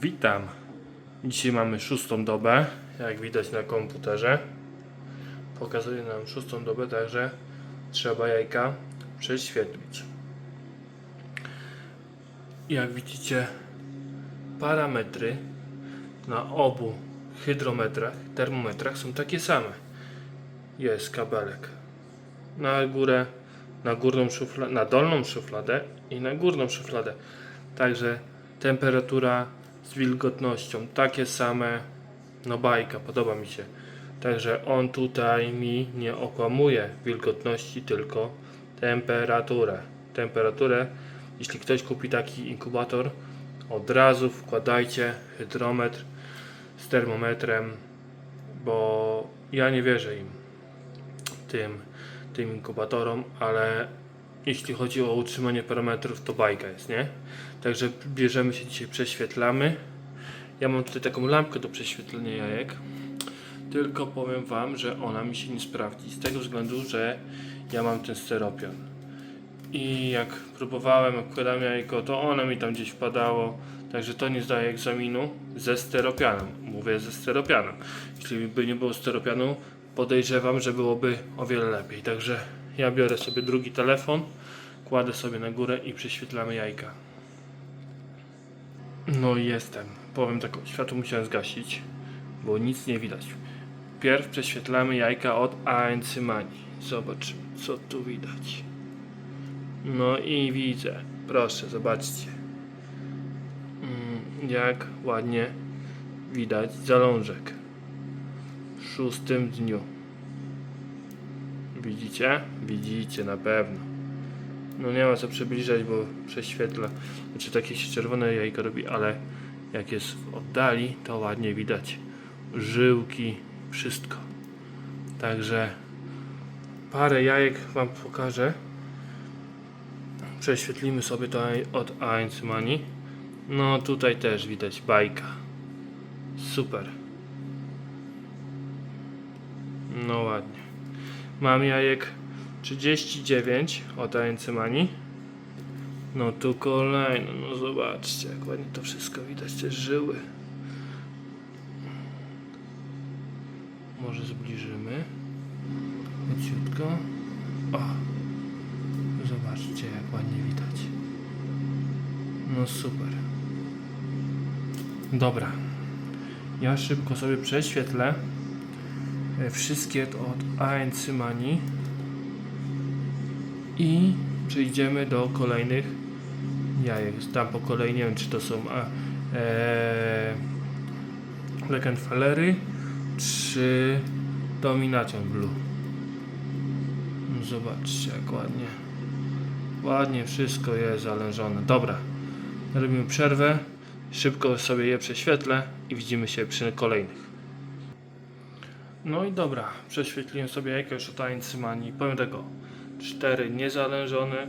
Witam. Dzisiaj mamy szóstą dobę, jak widać na komputerze. Pokazuje nam szóstą dobę, także trzeba jajka prześwietlić. Jak widzicie, parametry na obu hydrometrach, termometrach są takie same. Jest kabelek na górę, na górną szufladę, na dolną szufladę i na górną szufladę. Także temperatura z wilgotnością takie same. No bajka, podoba mi się. Także on tutaj mi nie okłamuje wilgotności, tylko temperaturę. Temperaturę, jeśli ktoś kupi taki inkubator, od razu wkładajcie hydrometr z termometrem, bo ja nie wierzę im, tym, tym inkubatorom, ale jeśli chodzi o utrzymanie parametrów, to bajka jest, nie? Także bierzemy się dzisiaj, prześwietlamy. Ja mam tutaj taką lampkę do prześwietlenia jajek. Tylko powiem Wam, że ona mi się nie sprawdzi. Z tego względu, że ja mam ten steropian. I jak próbowałem, jak wkładałem jajko, to ono mi tam gdzieś wpadało. Także to nie zdaje egzaminu ze steropianem. Mówię ze steropianem. Jeśli by nie było steropianu, podejrzewam, że byłoby o wiele lepiej. Także ja biorę sobie drugi telefon, kładę sobie na górę i prześwietlamy jajka. No i jestem. Powiem tak, światło musiałem zgasić, bo nic nie widać. Pierw prześwietlamy jajka od Aencymani. Zobaczymy, co tu widać. No i widzę. Proszę, zobaczcie. Mm, Jak ładnie widać zalążek. W szóstym dniu. Widzicie? Widzicie na pewno. No nie ma co przybliżać, bo prześwietla. Znaczy takie się czerwone jajko robi, ale jak jest w oddali, to ładnie widać żyłki, wszystko. Także parę jajek Wam pokażę. Prześwietlimy sobie to od Aencymani. No tutaj też widać bajka. Super. No ładnie. Mam jajek 39 od Aencymani. No tu kolejno, no zobaczcie, jak ładnie to wszystko widać, te żyły. Może zbliżymy. Leciutko. O! Zobaczcie, jak ładnie widać. No super. Dobra. Ja szybko sobie prześwietlę wszystkie to od Aencymani i przejdziemy do kolejnych jajek. Tam po kolei nie wiem, czy to są a, e, Leckenfellery, czy Domination Blue. No Zobaczcie, jak ładnie. Ładnie wszystko jest zalężone. Dobra, robimy przerwę. Szybko sobie je prześwietlę i widzimy się przy kolejnych. No i dobra, prześwietliłem sobie od Aencymani. Powiem tego, cztery niezalężone,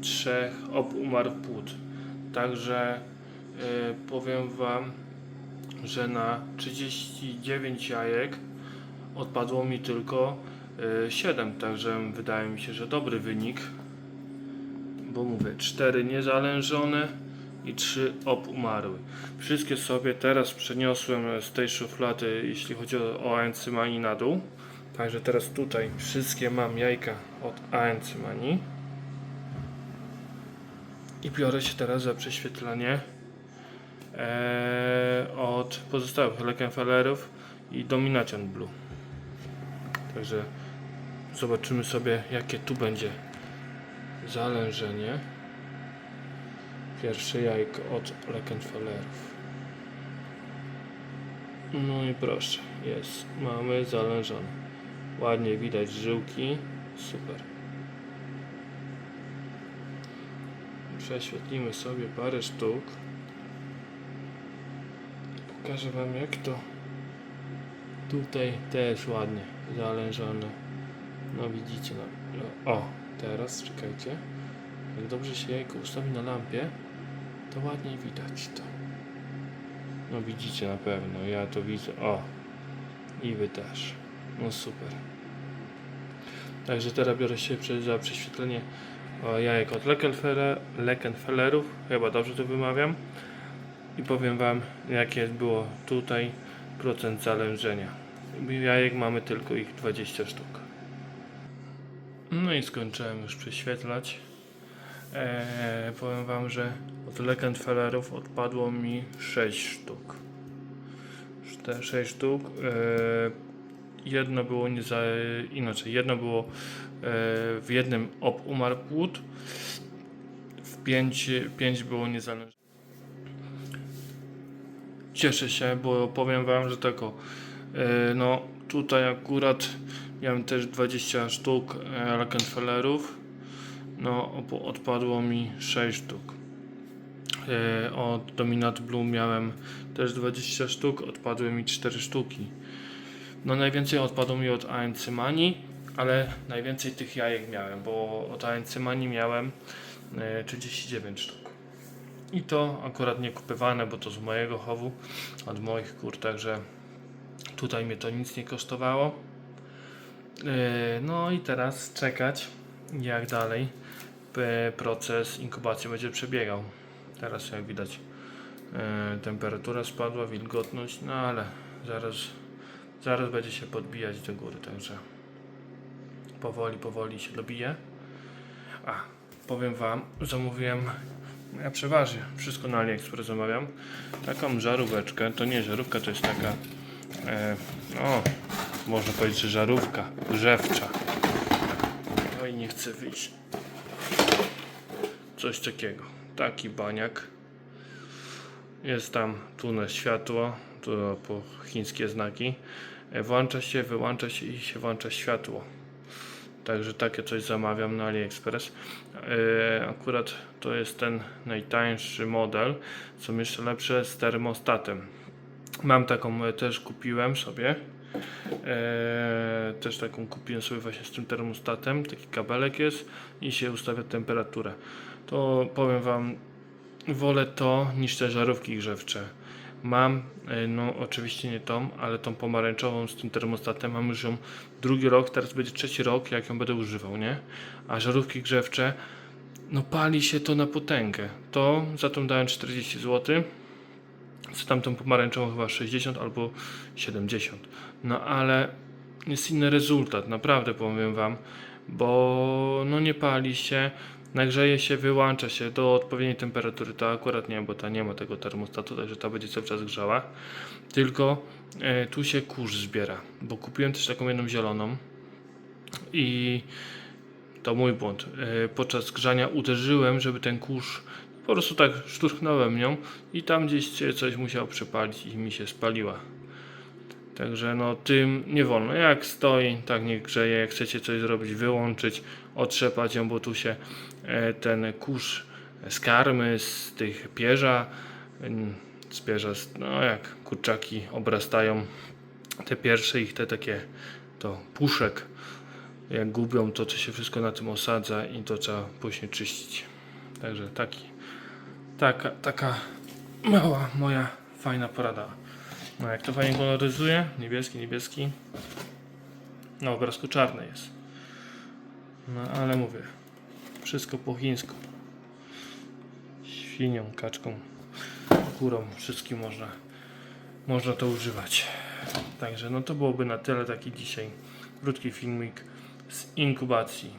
trzech obumarł płód. Także y, powiem Wam, że na 39 jajek odpadło mi tylko y, 7, także wydaje mi się, że dobry wynik. Bo mówię, 4 niezalężone i 3 obumarły. Wszystkie sobie teraz przeniosłem z tej szuflady, jeśli chodzi o, o Aencymani na dół. Także teraz tutaj wszystkie mam jajka od Aencymani. I biorę się teraz za prześwietlenie e, od pozostałych Leckenfellerów i Domination Blue. Także zobaczymy sobie jakie tu będzie zalężenie. Pierwsze jajko od Leckenfellerów. No i proszę, jest. Mamy zalężone. Ładnie widać żyłki. Super. Prześwietlimy sobie parę sztuk. Pokażę Wam jak to tutaj też ładnie zalężone. No widzicie, no, no, o, teraz czekajcie. Jak dobrze się jajko ustawi na lampie, to ładnie widać to. No widzicie na pewno, ja to widzę. O, i Wy też. No super. Także teraz biorę się za prześwietlenie jajek od Leckenfeller, Leckenfellerów, chyba dobrze to wymawiam. i powiem Wam jakie było tutaj procent zalężenia. Jajek mamy tylko ich 20 sztuk. No i skończyłem już prześwietlać. Eee, powiem Wam, że od Lekenfellerów odpadło mi 6 sztuk. 6 sztuk. Eee, jedno było nie za, inaczej. Jedno było e, w jednym ob umarł płód, w pięć, pięć było niezależne. Cieszę się, bo powiem Wam, że tako, e, no tutaj akurat miałem też 20 sztuk e, Rockefellerów, no odpadło mi 6 sztuk. E, od Dominat Blue miałem też 20 sztuk, odpadły mi 4 sztuki. No najwięcej odpadło mi od ANC Mani, ale najwięcej tych jajek miałem, bo od ANC Mani miałem e, 39 sztuk. I to akurat nie kupywane, bo to z mojego chowu, od moich kur, także tutaj mnie to nic nie kosztowało. E, No i teraz czekać, jak dalej proces inkubacji będzie przebiegał. Teraz jak widać e, temperatura spadła, wilgotność, no ale zaraz, zaraz będzie się podbijać do góry, także powoli, powoli się dobije. A, powiem Wam, zamówiłem, ja przeważnie wszystko na AliExpress zamawiam, taką żaróweczkę, to nie żarówka, to jest taka, e, no, można powiedzieć, że żarówka grzewcza. I nie chcę wyjść. Coś takiego, taki baniak. Jest tam tunel światło, to po chińskie znaki. E, Włącza się, wyłącza się i się włącza światło. Także takie coś zamawiam na AliExpress. E, Akurat to jest ten najtańszy model. Są jeszcze lepsze z termostatem. Mam taką e, też kupiłem sobie. E, też taką kupiłem sobie właśnie z tym termostatem. Taki kabelek jest i się ustawia temperaturę. To powiem Wam, wolę to niż te żarówki grzewcze. Mam, e, no oczywiście nie tą, ale tą pomarańczową z tym termostatem. Mam już ją drugi rok, teraz będzie trzeci rok, jak ją będę używał, nie? A żarówki grzewcze, no pali się to na potęgę. To za tą dałem 40 zł. Z tamtą pomarańczową chyba 60 albo 70. No ale jest inny rezultat, naprawdę powiem Wam, bo no nie pali się, nagrzeje się, wyłącza się do odpowiedniej temperatury. To akurat nie, bo ta nie ma tego termostatu, także ta będzie cały czas grzała. Tylko e, tu się kurz zbiera, bo kupiłem też taką jedną zieloną i to mój błąd. E, podczas grzania uderzyłem, żeby ten kurz po prostu tak szturchnąłem nią i tam gdzieś się coś musiał przepalić i mi się spaliła. Także no tym nie wolno. Jak stoi, tak nie grzeje. Jak chcecie coś zrobić, wyłączyć, otrzepać ją, bo tu się e, ten kurz z karmy, z tych pierza, mm, z pierza, no jak kurczaki obrastają, te pierwsze ich te takie, to puszek, jak gubią, to to się wszystko na tym osadza i to trzeba później czyścić. Także taki, taka, taka mała moja fajna porada. No jak to fajnie koloryzuje, niebieski, niebieski. Na obrazku czarny jest. No ale mówię, wszystko po chińsku. Świnią, kaczką, kurą, wszystkim można, można to używać. Także no to byłoby na tyle taki dzisiaj krótki filmik z inkubacji.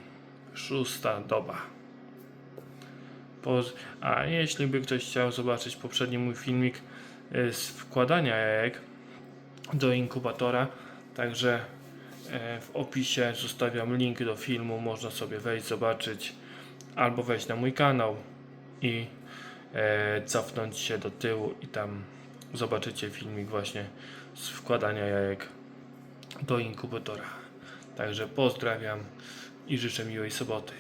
Szósta doba. A jeśli by ktoś chciał zobaczyć poprzedni mój filmik e, z wkładania jajek do inkubatora, także e, w opisie zostawiam link do filmu, można sobie wejść, zobaczyć albo wejść na mój kanał i e, cofnąć się do tyłu i tam zobaczycie filmik właśnie z wkładania jajek do inkubatora. Także pozdrawiam i życzę miłej soboty.